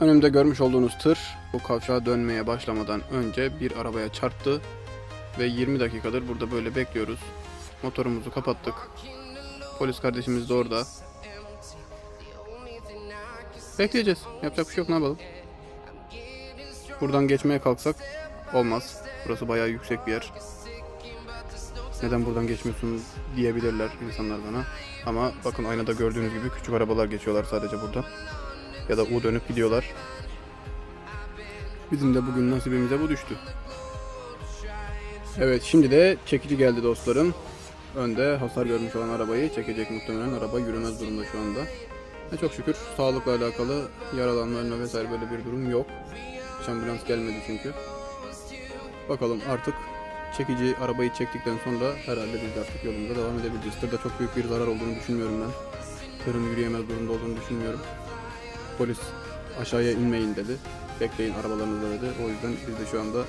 Önümde görmüş olduğunuz tır bu kavşağa dönmeye başlamadan önce bir arabaya çarptı ve 20 dakikadır burada böyle bekliyoruz. Motorumuzu kapattık. Polis kardeşimiz de orada. Bekleyeceğiz. Yapacak bir şey yok ne yapalım. Buradan geçmeye kalksak olmaz. Burası bayağı yüksek bir yer. Neden buradan geçmiyorsun diyebilirler insanlar bana. Ama bakın aynada gördüğünüz gibi küçük arabalar geçiyorlar sadece buradan. Ya da U dönüp gidiyorlar. Bizim de bugün nasibimize bu düştü. Evet şimdi de çekici geldi dostlarım. Önde hasar görmüş olan arabayı çekecek muhtemelen. Araba yürümez durumda şu anda. Ve çok şükür sağlıkla alakalı yaralanma, ölme vesaire böyle bir durum yok. Hiç ambulans gelmedi çünkü. Bakalım artık çekici arabayı çektikten sonra herhalde biz de artık yolumuza devam edebileceğiz. Tırda çok büyük bir zarar olduğunu düşünmüyorum ben. Tırın yürüyemez durumda olduğunu düşünmüyorum. Polis aşağıya inmeyin dedi. Bekleyin arabalarınızda dedi. O yüzden biz de şu anda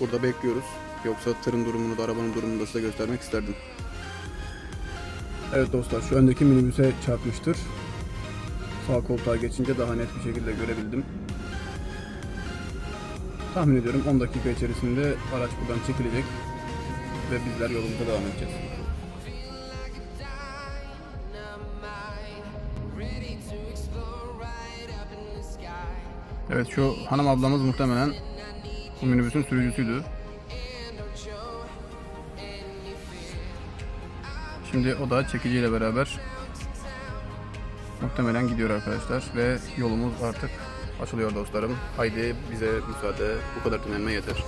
burada bekliyoruz. Yoksa tırın durumunu da arabanın durumunu da size göstermek isterdim. Evet dostlar şu öndeki minibüse çarpmıştır. Sağ koltuğa geçince daha net bir şekilde görebildim. Tahmin ediyorum 10 dakika içerisinde araç buradan çekilecek ve bizler yolumuza devam edeceğiz. Evet şu hanım ablamız muhtemelen bu minibüsün sürücüsüydü. Şimdi o da çekiciyle beraber muhtemelen gidiyor arkadaşlar ve yolumuz artık açılıyor dostlarım. Haydi bize müsaade bu kadar dinlenme yeter.